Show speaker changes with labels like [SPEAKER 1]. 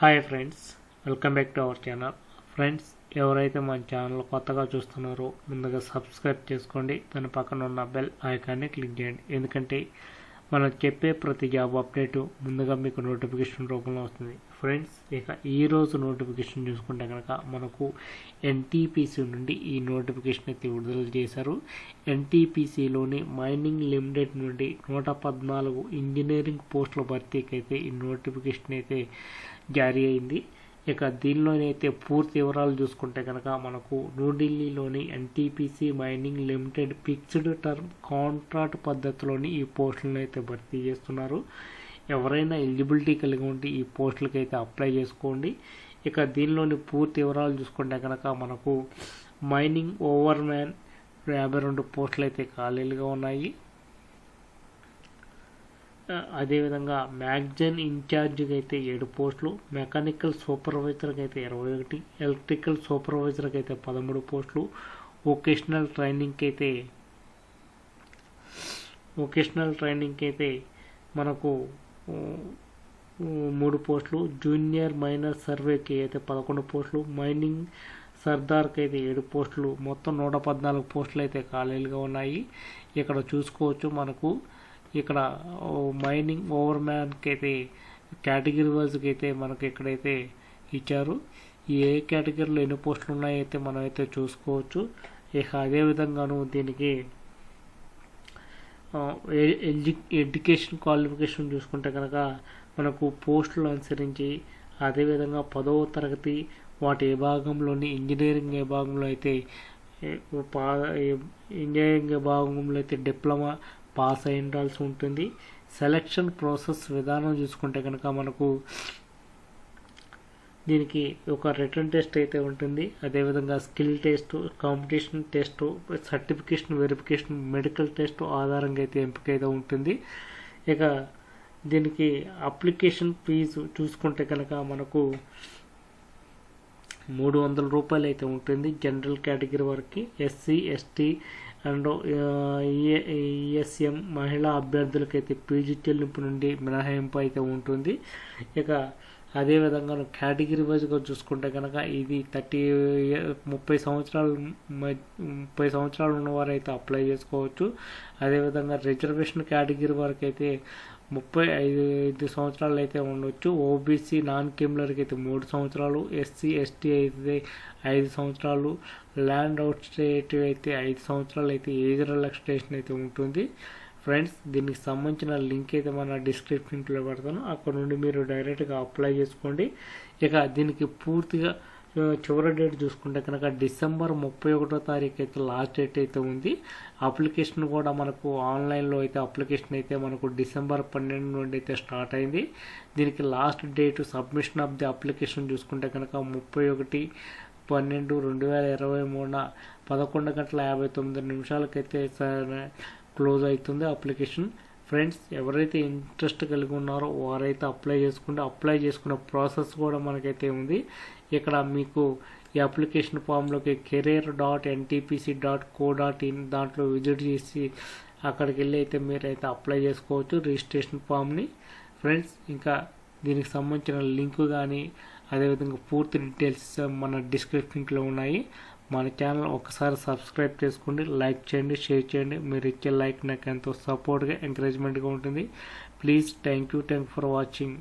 [SPEAKER 1] Hi friends welcome back to our channel. Friends ఎవరైతే మన channel కొత్తగా చూస్తున్నారో ముందుగా సబ్స్క్రైబ్ చేసుకోండి. దాని పక్కన ఉన్న బెల్ ఐకాన్ని క్లిక్ చేయండి. ఎందుకంటే మనం చెప్పే ప్రతి జాబ్ అప్డేట్ ముందుగా మీకు నోటిఫికేషన్ రూపంలో వస్తుంది. ఫ్రెండ్స్ ఇక ఈరోజు నోటిఫికేషన్ చూసుకుంటే కనుక మనకు ఎన్టీపీసీ నుండి ఈ నోటిఫికేషన్ అయితే విడుదల చేశారు. ఎన్టీపీసీలోని మైనింగ్ లిమిటెడ్ నుండి నూట పద్నాలుగు ఇంజనీరింగ్ పోస్టుల భర్తీకి అయితే ఈ నోటిఫికేషన్ అయితే జారీ అయింది. ఇక దీనిలోనైతే పూర్తి వివరాలు చూసుకుంటే కనుక మనకు న్యూఢిల్లీలోని NTPC mining limited fixed term contract పద్ధతిలోని ఈ పోస్టులను అయితే భర్తీ చేస్తున్నారు. ఎవరైనా ఎలిజిబిలిటీ కలిగి ఉంటే ఈ పోస్టులకి అయితే అప్లై చేసుకోండి. ఇక దీనిలోని పూర్తి వివరాలు చూసుకుంటే కనుక మనకు మైనింగ్ ఓవర్ మ్యాన్ యాభై రెండు పోస్టులు అయితే ఖాళీలుగా ఉన్నాయి. అదేవిధంగా మ్యాగజైన్ ఇన్ఛార్జ్కి అయితే ఏడు పోస్టులు మెకానికల్ సూపర్వైజర్కి అయితే ఇరవై ఒకటి ఎలక్ట్రికల్ సూపర్వైజర్కి అయితే పదమూడు పోస్టులు వొకేషనల్ ట్రైనింగ్కి అయితే వొకేషనల్ ట్రైనింగ్కి అయితే మనకు మూడు పోస్టులు జూనియర్ మైనర్ సర్వేకి అయితే పదకొండు పోస్టులు మైనింగ్ సర్దార్కి అయితే ఏడు పోస్టులు మొత్తం నూట పద్నాలుగు పోస్టులు అయితే ఖాళీలుగా ఉన్నాయి. ఇక్కడ చూసుకోవచ్చు మనకు ఇక్కడ మైనింగ్ ఓవర్ మ్యాన్కి అయితే కేటగిరీ వైజ్కి అయితే మనకి ఇక్కడైతే ఇచ్చారు. ఏ కేటగిరీలో ఎన్ని పోస్టులు ఉన్నాయైతే మనం అయితే చూసుకోవచ్చు ఇక అదేవిధంగాను దీనికి ఎడ్యు ఎడ్యుకేషన్ క్వాలిఫికేషన్ చూసుకుంటే కనుక మనకు పోస్టులు అనుసరించి అదేవిధంగా పదవ తరగతి వాటి ఏ భాగంలోని ఇంజనీరింగ్ ఏ భాగంలో అయితే ఇంజనీరింగ్ భాగంలో అయితే డిప్లొమా పాస్ అయి ఉండాల్సి ఉంటుంది. సెలక్షన్ ప్రాసెస్ విధానం చూసుకుంటే కనుక మనకు దీనికి ఒక రిటర్న్ టెస్ట్ అయితే ఉంటుంది. అదేవిధంగా skill test competition test certification verification medical test ఆధారంగా అయితే ఎంపిక అయితే ఉంటుంది. ఇక దీనికి అప్లికేషన్ ఫీజు చూసుకుంటే కనుక మనకు మూడు వందల రూపాయలు అయితే ఉంటుంది. జనరల్ కేటగిరీ వరకు ఎస్సీ ఎస్టీ అండ్ ఎస్ఎం మహిళా అభ్యర్థులకైతే పీజీ చెల్లింపు నుండి మినహాయింపు అయితే ఉంటుంది. ఇక అదేవిధంగా కేటగిరీ వైజ్గా చూసుకుంటే కనుక ఇది థర్టీ ముప్పై సంవత్సరాలు ముప్పై సంవత్సరాలు ఉన్నవారు అయితే అప్లై చేసుకోవచ్చు. అదేవిధంగా రిజర్వేషన్ కేటగిరీ వరకు అయితే ముప్పై ఐదు ఐదు సంవత్సరాలు అయితే ఉండొచ్చు. ఓబీసీ నాన్ కిమ్లర్కి అయితే మూడు సంవత్సరాలు. ఎస్సీ ఎస్టీ అయితే ఐదు సంవత్సరాలు. ల్యాండ్ అవుట్ స్టేట్ అయితే ఐదు సంవత్సరాలు అయితే ఏజ్ రిలాక్సేషన్ అయితే ఉంటుంది. ఫ్రెండ్స్ దీనికి సంబంధించిన లింక్ అయితే మన డిస్క్రిప్షన్లో పెడతాను. అక్కడ నుండి మీరు డైరెక్ట్గా అప్లై చేసుకోండి. ఇక దీనికి పూర్తిగా చివరి డేట్ చూసుకుంటే కనుక డిసెంబర్ ముప్పై ఒకటో తారీఖు అయితే లాస్ట్ డేట్ అయితే ఉంది. అప్లికేషన్ కూడా మనకు ఆన్లైన్లో అయితే అప్లికేషన్ అయితే మనకు డిసెంబర్ పన్నెండు నుండి అయితే స్టార్ట్ అయింది. దీనికి last date submission of the application చూసుకుంటే కనుక ముప్పై ఒకటి పన్నెండు రెండు వేల ఇరవై మూడున పదకొండు గంటల యాభై తొమ్మిది నిమిషాలకైతే క్లోజ్ అవుతుంది అప్లికేషన్. ఫ్రెండ్స్ ఎవరైతే ఇంట్రెస్ట్ కలిగి ఉన్నారో వారైతే అప్లై చేసుకుంటే అప్లై చేసుకున్న ప్రాసెస్ కూడా మనకైతే ఉంది. ఇక్కడ మీకు ఈ application ఫామ్లోకి career dot NTPC dot co dot in దాంట్లో విజిట్ చేసి అక్కడికి వెళ్ళి అయితే మీరైతే అప్లై చేసుకోవచ్చు రిజిస్ట్రేషన్ ఫామ్ని ఫ్రెండ్స్ ఇంకా దీనికి సంబంధించిన లింక్ కానీ అదేవిధంగా పూర్తి డీటెయిల్స్ మన డిస్క్రిప్షన్లో ఉన్నాయి. మన ఛానల్ ఒకసారి సబ్స్క్రైబ్ చేసుకోండి లైక్ చేయండి షేర్ చేయండి. మీరు ఇచ్చే లైక్ నాకు ఎంతో సపోర్ట్గా ఎంకరేజ్మెంట్గా ఉంటుంది. Please thank you thank for watching